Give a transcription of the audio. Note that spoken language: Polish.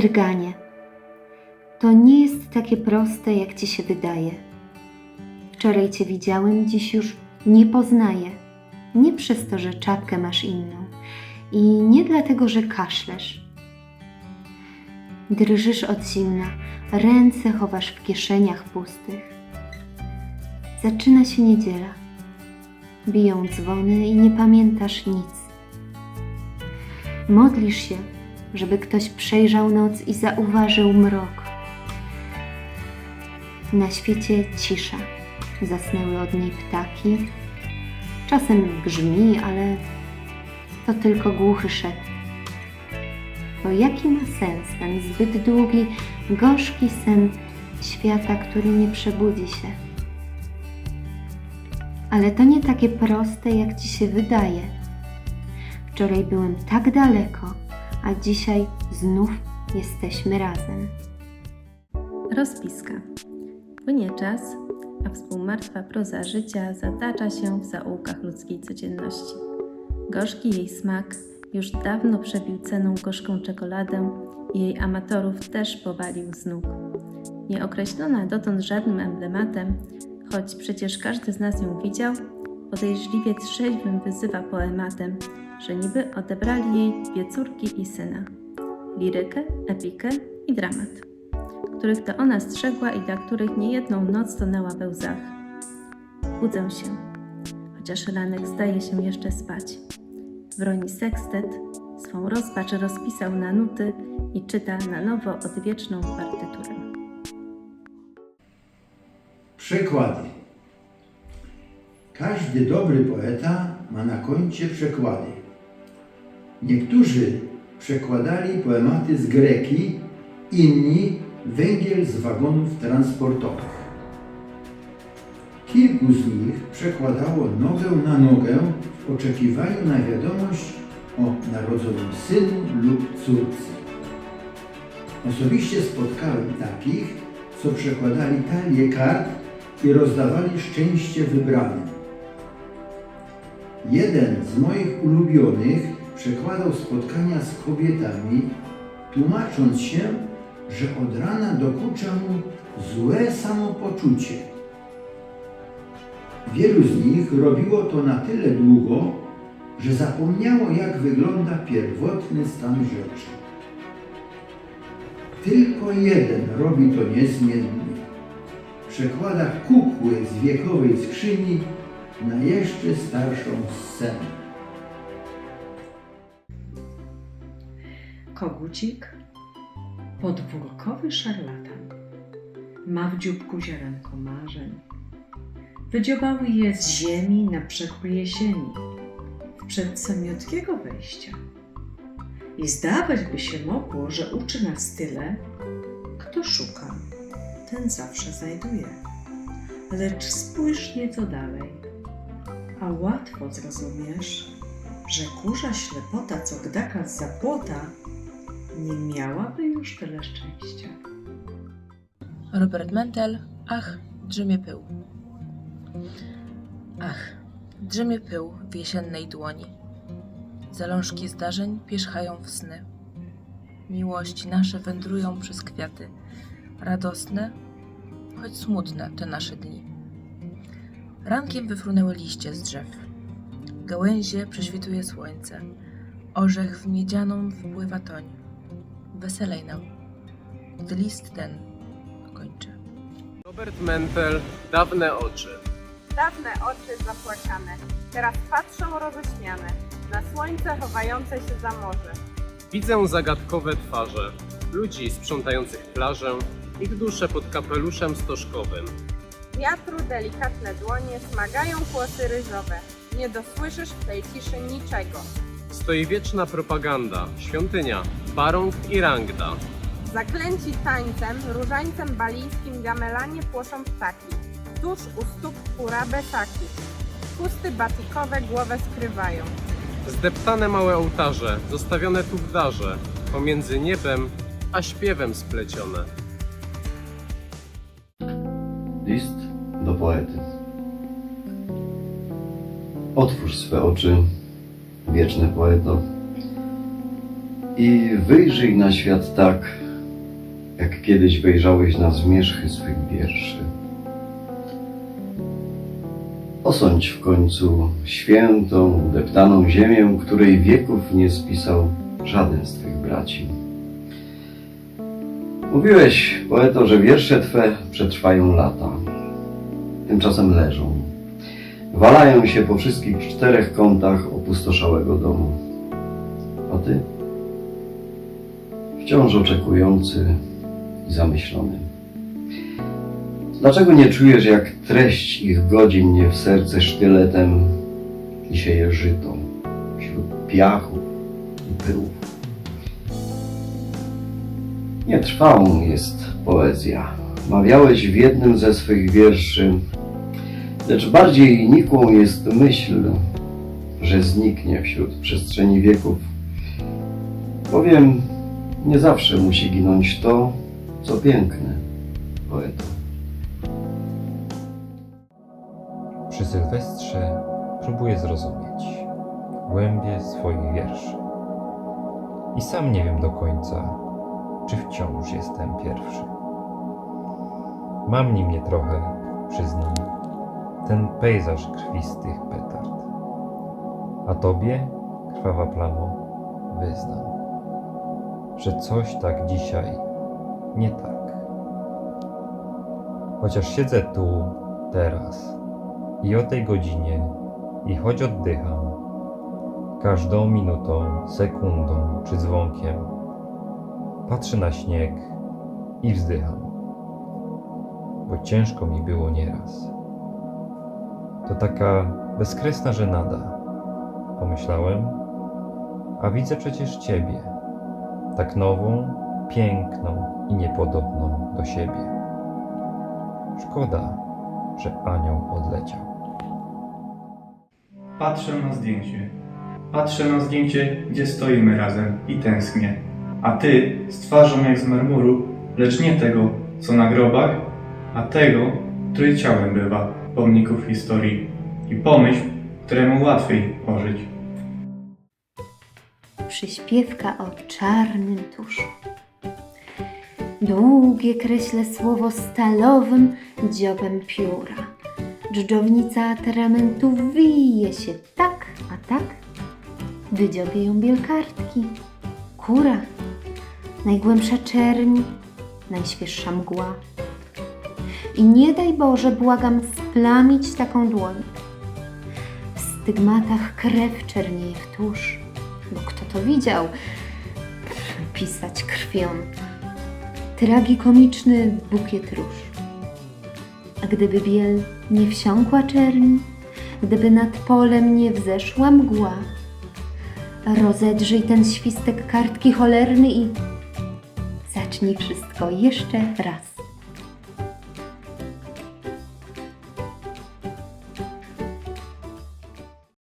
drganie. To nie jest takie proste, jak ci się wydaje. Wczoraj cię widziałem, dziś już nie poznaję. Nie przez to, że czapkę masz inną i nie dlatego, że kaszlesz. Drżysz od zimna, ręce chowasz w kieszeniach pustych. Zaczyna się niedziela. Biją dzwony i nie pamiętasz nic. Modlisz się, żeby ktoś przejrzał noc i zauważył mrok. Na świecie cisza. Zasnęły od niej ptaki. Czasem grzmi, ale to tylko głuchy szept. Bo jaki ma sens ten zbyt długi, gorzki sen świata, który nie przebudzi się? Ale to nie takie proste, jak ci się wydaje. Wczoraj byłem tak daleko, a dzisiaj znów jesteśmy razem. Rozpiska. Płynie czas, a współmartwa proza życia zatacza się w zaułkach ludzkiej codzienności. Gorzki jej smak już dawno przebił ceną gorzką czekoladę i jej amatorów też powalił z nóg. Nieokreślona dotąd żadnym emblematem, choć przecież każdy z nas ją widział, podejrzliwie trzeźwym wyzywa poematem, że niby odebrali jej dwie córki i syna. Lirykę, epikę i dramat których to ona strzegła i dla których niejedną noc tonęła we łzach. Budzę się, chociaż ranek zdaje się jeszcze spać. Wroni sekstet swą rozpacz rozpisał na nuty i czyta na nowo odwieczną partyturę. Przekłady. Każdy dobry poeta ma na koncie przekłady. Niektórzy przekładali poematy z greki, inni węgiel z wagonów transportowych. Kilku z nich przekładało nogę na nogę w oczekiwaniu na wiadomość o narodzonym synu lub córce. Osobiście spotkałem takich, co przekładali talie kart i rozdawali szczęście wybranym. Jeden z moich ulubionych przekładał spotkania z kobietami, tłumacząc się, że od rana dokucza mu złe samopoczucie. Wielu z nich robiło to na tyle długo, że zapomniało, jak wygląda pierwotny stan rzeczy. Tylko jeden robi to niezmiennie. Przekłada kukły z wiekowej skrzyni na jeszcze starszą scenę. Kogucik, podwórkowy szarlatan, ma w dzióbku ziarenko marzeń. Wydziobały je z ziemi na przekór jesieni, w przedsamiotkiego wejścia. I zdawać by się mogło, że uczy nas tyle, kto szuka, ten zawsze znajduje. Lecz spójrz nieco dalej, a łatwo zrozumiesz, że kurza ślepota, co gdaka z zapłota, nie miałaby już tyle szczęścia. Robert Mentel, ach, drzemie pył. Ach, drzemie pył w jesiennej dłoni. Zalążki zdarzeń pierzchają w sny. Miłości nasze wędrują przez kwiaty. Radosne, choć smutne te nasze dni. Rankiem wyfrunęły liście z drzew. Gałęzie prześwituje słońce. Orzech w miedzianą wpływa toń. Weselej nam, gdy list ten kończy. Robert Mentel, Dawne oczy. Dawne oczy zapłakane, teraz patrzą roześmiane na słońce chowające się za morze. Widzę zagadkowe twarze, ludzi sprzątających plażę, ich dusze pod kapeluszem stożkowym. Wiatru delikatne dłonie smagają kłosy ryżowe. Nie dosłyszysz w tej ciszy niczego. Stoi wieczna propaganda, świątynia, barong i rangda. Zaklęci tańcem, różańcem balijskim gamelanie płoszą ptaki. Tuż u stóp kura besaki. Chusty batikowe głowę skrywają. Zdeptane małe ołtarze, zostawione tu w darze, pomiędzy niebem a śpiewem splecione. List do poety. Otwórz swe oczy, wieczny poeto, i wyjrzyj na świat tak, jak kiedyś wejrzałeś na zmierzchy swych wierszy. Osądź w końcu świętą, deptaną ziemię, której wieków nie spisał żaden z twych braci. Mówiłeś, poeto, że wiersze twe przetrwają lata. Tymczasem leżą. Walają się po wszystkich czterech kątach opustoszałego domu. A ty? Wciąż oczekujący i zamyślony. Dlaczego nie czujesz, jak treść ich godzi mnie w serce sztyletem i sieje żyto wśród piachu i pyłów? Nietrwałą jest poezja. Mawiałeś w jednym ze swych wierszy, lecz bardziej nikłą jest myśl, że zniknie wśród przestrzeni wieków. Bowiem nie zawsze musi ginąć to, co piękne, poeto. Przy Sylwestrze próbuję zrozumieć głębie swoich wierszy. I sam nie wiem do końca, czy wciąż jestem pierwszy. Mam nim nie trochę, przyznam, ten pejzaż krwistych petard. A tobie, krwawa plamo, wyznam, że coś tak dzisiaj nie tak. Chociaż siedzę tu, teraz i o tej godzinie, i choć oddycham, każdą minutą, sekundą czy dzwonkiem, patrzę na śnieg i wzdycham, bo ciężko mi było nieraz. To taka bezkresna żenada, pomyślałem, a widzę przecież Ciebie, tak nową, piękną i niepodobną do siebie. Szkoda, że anioł odleciał. Patrzę na zdjęcie. Patrzę na zdjęcie, gdzie stoimy razem i tęsknię. A ty z twarzą jak z marmuru, lecz nie tego, co na grobach, a tego, który ciałem bywa, pomników historii. I pomyśl, któremu łatwiej ożyć. Przyśpiewka o czarnym tuszu. Długie kreślę słowo stalowym dziobem pióra. Dżdżownica atramentu wije się tak, a tak. Wydziobię ją biel kartki. Kura. Najgłębsza czerń, najświeższa mgła. I nie daj Boże, błagam, splamić taką dłoń. W stygmatach krew czernieje w tusz, bo kto to widział? Pisać krwią. Tragikomiczny bukiet róż. A gdyby biel nie wsiąkła czerni, gdyby nad polem nie wzeszła mgła, rozedrzyj ten świstek kartki cholerny i zacznij wszystko jeszcze raz.